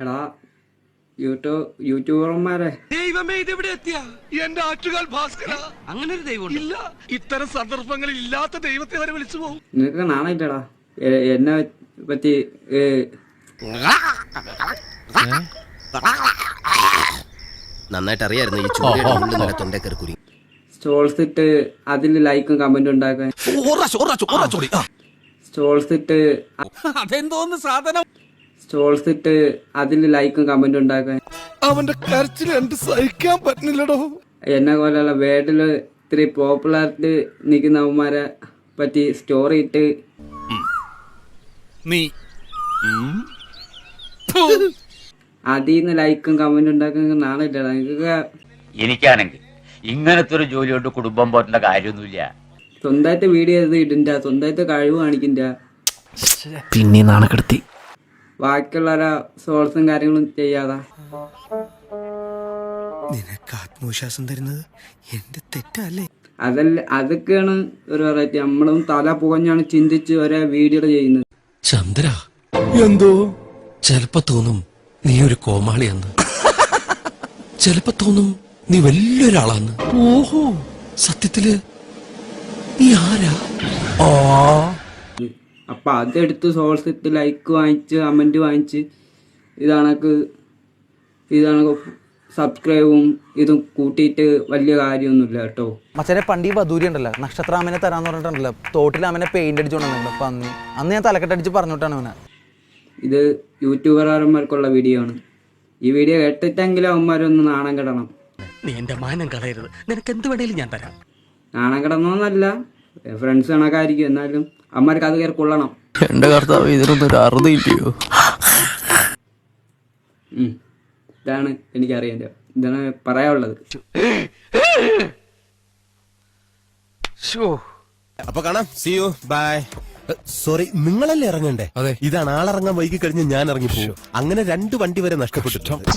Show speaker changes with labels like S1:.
S1: എടാ യൂട്യൂബ് യൂട്യൂബർമാരെ.
S2: ദൈവമേ ഇതെവിടെ എത്തിയ എന്റെ ആറ്റുകാൽ ഭാസ്കര. അങ്ങനെ ഒരു ദൈവം ഇല്ല ഇത്തരം സന്ദർഭങ്ങളിൽ ഇല്ലാത്ത ദൈവത്തെ വരെ വിളിച്ചു പോകും
S1: നിനക്ക് നാണയില്ലടാ എന്നെ പറ്റി
S3: നന്നായിട്ട് അറിയായിരുന്നു ഈ ചോദ്യം തൊണ്ടക്കറി നല്ല തൊണ്ടേക്കറി കുരി
S1: സ്റ്റോൾസ് ഇട്ട് അതിൽ ലൈക്കും കമന്റും ഉണ്ടാക്കാൻ. സ്റ്റോൾസ് ഇട്ട്
S2: അതെന്തോന്ന് സാധനം?
S1: സ്റ്റോൾസ് ഇട്ട് അതിൽ ലൈക്കും കമന്റും ഉണ്ടാക്കാൻ.
S2: അവന്റെ കരച്ചിൽ എന്ത് സഹിക്കാൻ പറ്റുന്നില്ലടോ.
S1: എന്നെ പോലെയുള്ള വേർഡിൽ ഇത്തിരി പോപ്പുലാരിറ്റി നിൽക്കുന്നവന്മാരെ പറ്റി സ്റ്റോറി ഇട്ട്.
S2: നീ.
S1: അതിൽ നിന്ന് ലൈക്കും കമന്റും ഉണ്ടാക്കാൻ നാളെ ഇല്ല
S4: എനിക്കാണെങ്കിൽ ഇങ്ങനത്തെ ഒരു ജോലി കൊണ്ട് കുടുംബം പോറ്റേണ്ട കാര്യമൊന്നുമില്ല.
S1: സ്വന്തമായിട്ട് വീഡിയോ ചെയ്ത് ഇടണ്ട സ്വന്തമായിട്ട് കഴിവ് കാണിക്കണ്ട
S5: പിന്നെ നാണക്കെടുത്തി.
S1: ബാക്കിയുള്ളവരെ സോഴ്സും കാര്യങ്ങളും ചെയ്യാതാ.
S3: നിനക്ക് ആത്മവിശ്വാസം തരുന്നത് എന്റെ തെറ്റല്ലേ?
S1: അതല്ല അതൊക്കെയാണ് ഒരു വെറൈറ്റി നമ്മളും തല പുകഞ്ഞാണ് ചിന്തിച്ച് ഒരേ വീഡിയോ ചെയ്യുന്നത്.
S5: ചന്ദ്ര. എന്തോ? ചെലപ്പോ തോന്നും നീ ഒരു കോമാളിയെന്ന്. ചെലപ്പോ തോന്നും നീ വലിയൊരാളാന്ന്. ഓഹോ. സത്യത്തിൽ നീ ആരാ?
S1: അപ്പൊ അതെടുത്ത് സോഴ്സ് ഇട്ട് ലൈക്ക് വാങ്ങിച്ച് കമന്റ് വാങ്ങിച്ച് ഇതാണക്ക് ഇതാണ് സബ്സ്ക്രൈബും ഇതും കൂട്ടിയിട്ട് വലിയ കാര്യമൊന്നുമില്ല കേട്ടോ.
S6: മച്ചാനെ പണ്ട് ഈ ബദൂരി ഉണ്ടല്ലോ നക്ഷത്രാമനെ തരാന്ന് പറഞ്ഞിട്ടുണ്ടല്ലോ തോട്ടിൽ അവനെ പെയിന്റ് അടിച്ചു അപ്പൊ അന്ന്. അന്ന് ഞാൻ തലക്കെട്ടടിച്ച് പറഞ്ഞിട്ടാണ് അവനെ.
S1: ഇത് യൂട്യൂബർമാർക്കുള്ള വീഡിയോ ആണ്. ഈ വീഡിയോ കേട്ടിട്ടെങ്കിലും അവന്മാരൊന്ന് നാണം കിടണം.
S5: നീ എന്റെ മാനം കളയരുത്. നിനക്ക് എന്ത് വേണേലും ഞാൻ തരാം.
S1: നാണം കിടന്നോന്നല്ല. ഫ്രണ്ട്സ് കണക്കായിരിക്കും എന്നാലും അമ്മമാർക്ക് അത് കയറി കൊള്ളണം.
S5: എന്റെ കർത്താവ് ഇതിനൊന്നും ഒരു അറുതില്ലയോ.
S1: ഇതാണ് എനിക്കറിയേണ്ടത് ഇതാണ് പറയാനുള്ളത്.
S3: അപ്പൊ കാണാം. സി യു ബൈ സോറി നിങ്ങളല്ലേ ഇറങ്ങണ്ടേ?
S5: അതെ.
S3: ഇതാണ് ആളിറങ്ങാൻ വൈകി കഴിഞ്ഞ് ഞാൻ ഇറങ്ങി പോകും അങ്ങനെ രണ്ട് വണ്ടി വരെ നഷ്ടപ്പെട്ടിട്ടുണ്ട്.